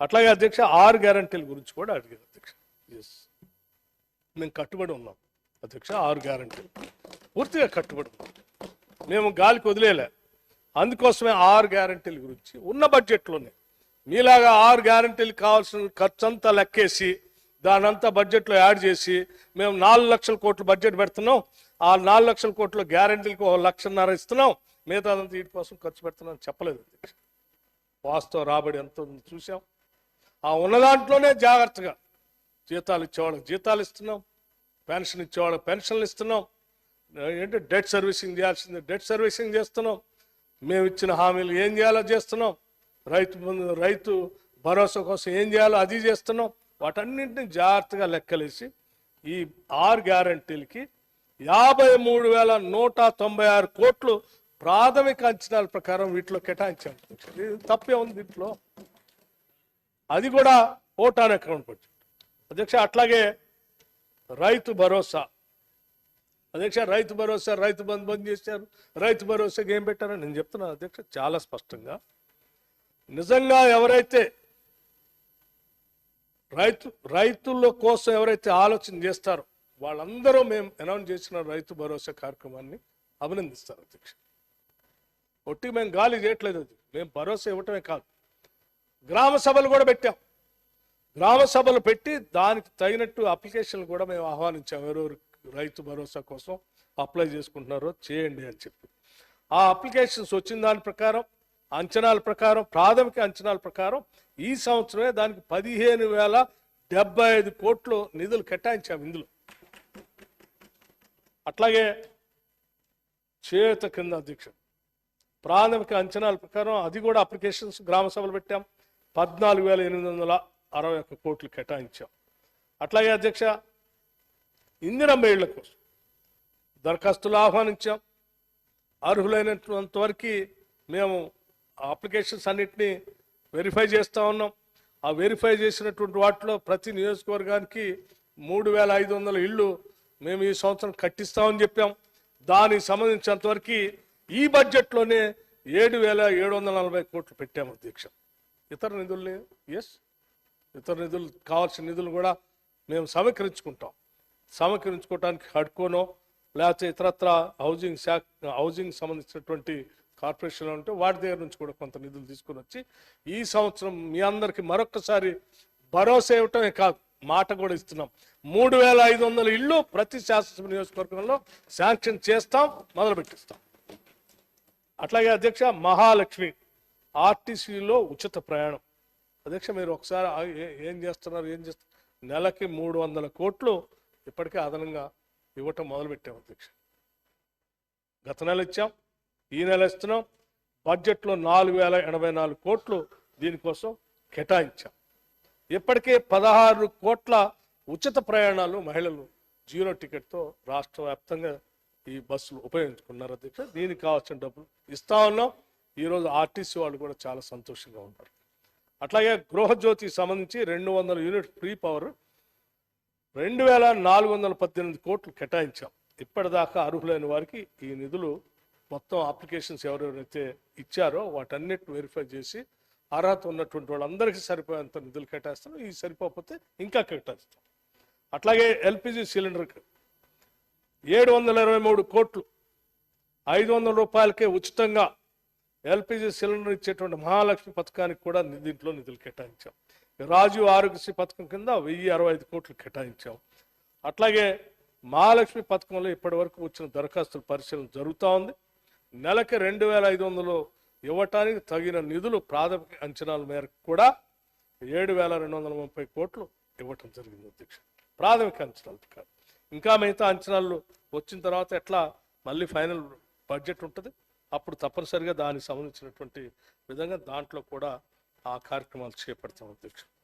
అట్లాగే అధ్యక్ష ఆరు గ్యారంటీల గురించి కూడా అడిగారు అధ్యక్ష. ఎస్ మేము కట్టుబడి ఉన్నాం. అధ్యక్ష ఆరు గ్యారంటీలు. పూర్తిగా కట్టుబడి ఉన్నాం. మేము గాలికి వదిలేలే. అందుకోసమే ఆరు గ్యారంటీల గురించి ఉన్న బడ్జెట్లోనే. మీలాగా ఆరు గ్యారంటీలు కావాల్సిన ఖర్చు అంతా లెక్కేసి దానంతా బడ్జెట్లో యాడ్ చేసి మేము నాలుగు లక్షల కోట్లు బడ్జెట్ పెడుతున్నాం. ఆ నాలుగు లక్షల కోట్ల గ్యారంటీలకు ఒక లక్షన్నర ఇస్తున్నాం. మిగతాదంతా వీటి కోసం ఖర్చు పెడుతున్నాం చెప్పలేదు అధ్యక్ష. వాస్తవ రాబడి ఎంత ఉందో చూసాం ఆ ఉన్న దాంట్లోనే జాగ్రత్తగా జీతాలు ఇచ్చేవాళ్ళకి జీతాలు ఇస్తున్నాం పెన్షన్ ఇచ్చేవాళ్ళకి పెన్షన్లు ఇస్తున్నాం. ఏంటి డెట్ సర్వీసింగ్ చేయాల్సింది డెట్ సర్వీసింగ్ చేస్తున్నాం. మేము ఇచ్చిన హామీలు ఏం చేయాలో చేస్తున్నాం. రైతు రైతు భరోసా కోసం ఏం చేయాలో అది చేస్తున్నాం. వాటన్నింటినీ జాగ్రత్తగా లెక్కలేసి ఈ ఆరు గ్యారంటీలకి యాభై మూడు వేల నూట తొంభై ఆరు కోట్లు ప్రాథమిక అంచనాల ప్రకారం వీటిలో కేటాయించాం. ఇది తప్పే ఉంది దీంట్లో. అది కూడా ఓటాన్ అకౌంట్ బడ్జెట్ అధ్యక్ష అట్లాగే రైతు భరోసా. అధ్యక్ష రైతు భరోసా రైతు బంధు బంద్ చేశారు. రైతు భరోసాకి ఏం పెట్టారని నేను చెప్తున్నాను అధ్యక్ష చాలా స్పష్టంగా. నిజంగా ఎవరైతే రైతు రైతుల కోసం ఎవరైతే ఆలోచన చేస్తారో వాళ్ళందరూ మేము అనౌన్స్ చేసిన రైతు భరోసా కార్యక్రమాన్ని అభినందిస్తారు అధ్యక్ష. ఒట్టి మేము గాలి చేయట్లేదు. అది మేము భరోసా ఇవ్వటమే కాదు. గ్రామ సభలు కూడా పెట్టాం. గ్రామ సభలు పెట్టి దానికి తగినట్టు అప్లికేషన్లు కూడా మేము ఆహ్వానించాం. ఎవరెవరు రైతు భరోసా కోసం అప్లై చేసుకుంటున్నారో చేయండి అని చెప్పి. ఆ అప్లికేషన్స్ వచ్చిన దాని ప్రకారం అంచనాల ప్రకారం ప్రాథమిక అంచనాల ప్రకారం ఈ సంవత్సరమే దానికి పదిహేను వేల డెబ్బై ఐదు కోట్లు నిధులు కేటాయించాం ఇందులో. అట్లాగే చేత కింద అధ్యక్ష ప్రాథమిక అంచనాల ప్రకారం అది కూడా అప్లికేషన్స్ గ్రామ సభలు పెట్టాం. పద్నాలుగు వేల ఎనిమిది వందల అరవై ఒక్క కోట్లు కేటాయించాం. అట్లాగే అధ్యక్ష ఇందిరమ్మ ఇళ్ళ కోసం దరఖాస్తులు ఆహ్వానించాం. అర్హులైనంత వరకు మేము అప్లికేషన్స్ అన్నింటినీ వెరిఫై చేస్తూ ఉన్నాం. ఆ వెరిఫై చేసినటువంటి వాటిలో ప్రతి నియోజకవర్గానికి మూడు వేల ఐదు వందల ఇళ్ళు మేము ఈ సంవత్సరం కట్టిస్తామని చెప్పాం. దానికి సంబంధించినంతవరకు ఈ బడ్జెట్లోనే ఏడు వేల ఏడు వందల నలభై కోట్లు పెట్టాము అధ్యక్ష. ఇతర నిధుల్ని ఎస్ ఇతర నిధులు కావాల్సిన నిధులు కూడా మేము సమీకరించుకుంటాం. సమీకరించుకోవడానికి హడ్కోనో లేకపోతే ఇతరత్ర హౌసింగ్ శాఖ హౌసింగ్ సంబంధించినటువంటి కార్పొరేషన్లో ఉంటే వాటి దగ్గర నుంచి కూడా కొంత నిధులు తీసుకొని వచ్చి ఈ సంవత్సరం మీ అందరికి మరొకసారి భరోసా ఇవ్వటమే కాదు మాట కూడా ఇస్తున్నాం. మూడు వేల ఐదు వందల ఇళ్ళు ప్రతి శాసనసభ నియోజకవర్గంలో శాంక్షన్ చేస్తాం మొదలు పెట్టిస్తాం అట్లాగే అధ్యక్ష మహాలక్ష్మి ఆర్టీసీలో ఉచిత ప్రయాణం. అధ్యక్ష మీరు ఒకసారి ఏ- ఏం చేస్తున్నారు ఏం చేస్తున్నారు నెలకి మూడు వందల కోట్లు ఇప్పటికే అదనంగా ఇవ్వటం మొదలుపెట్టాం అధ్యక్ష. గత నెల ఇచ్చాం ఈ నెల ఇస్తున్నాం బడ్జెట్లో నాలుగు వేల ఎనభై నాలుగు కోట్లు దీనికోసం కేటాయించాం. ఇప్పటికే పదహారు కోట్ల ఉచిత ప్రయాణాలు మహిళలు జీరో టికెట్తో రాష్ట్ర వ్యాప్తంగా ఈ బస్సులు ఉపయోగించుకున్నారు అధ్యక్ష. దీనికి కావాల్సిన డబ్బులు ఇస్తా ఉన్నాం. ఈరోజు ఆర్టీసీ వాళ్ళు కూడా చాలా సంతోషంగా ఉన్నారు. అట్లాగే గృహజ్యోతికి సంబంధించి రెండు వందల యూనిట్ ఫ్రీ పవర్ రెండు వేల నాలుగు వందల పద్దెనిమిది కోట్లు కేటాయించాం. ఇప్పటిదాకా అర్హులైన వారికి ఈ నిధులు మొత్తం అప్లికేషన్స్ ఎవరెవరైతే ఇచ్చారో వాటన్నిటిని వెరిఫై చేసి అర్హత ఉన్నటువంటి వాళ్ళందరికీ సరిపోయేంత నిధులు కేటాయిస్తాం ఈ సరిపోకపోతే ఇంకా కేటాయిస్తాం. అట్లాగే ఎల్పిజి సిలిండర్కి ఏడు వందల ఇరవై మూడు కోట్లు ఐదు వందల రూపాయలకే ఉచితంగా ఎల్పిజి సిలిండర్ ఇచ్చేటువంటి మహాలక్ష్మి పథకానికి కూడా దీంట్లో నిధులు కేటాయించాం. రాజీవ్ ఆరోగ్యశ్రీ పథకం కింద వెయ్యి అరవై ఐదు కోట్లు కేటాయించాం. అట్లాగే మహాలక్ష్మి పథకంలో ఇప్పటి వరకు వచ్చిన దరఖాస్తుల పరిశీలన జరుగుతూ ఉంది. నెలకి రెండు వేల ఐదు వందలు ఇవ్వటానికి తగిన నిధులు ప్రాథమిక అంచనాల మేరకు కూడా ఏడు వేల రెండు వందల ముప్పై కోట్లు ఇవ్వటం జరిగింది అధ్యక్ష. ప్రాథమిక అంచనాల ప్రకారం ఇంకా మిగతా అంచనాలు వచ్చిన తర్వాత ఎట్లా మళ్ళీ ఫైనల్ బడ్జెట్ ఉంటుంది? అప్పుడు తప్పనిసరిగా దానికి సంబంధించినటువంటి విధంగా దాంట్లో కూడా ఆ కార్యక్రమాలు చేపడతాం అధ్యక్షుడు.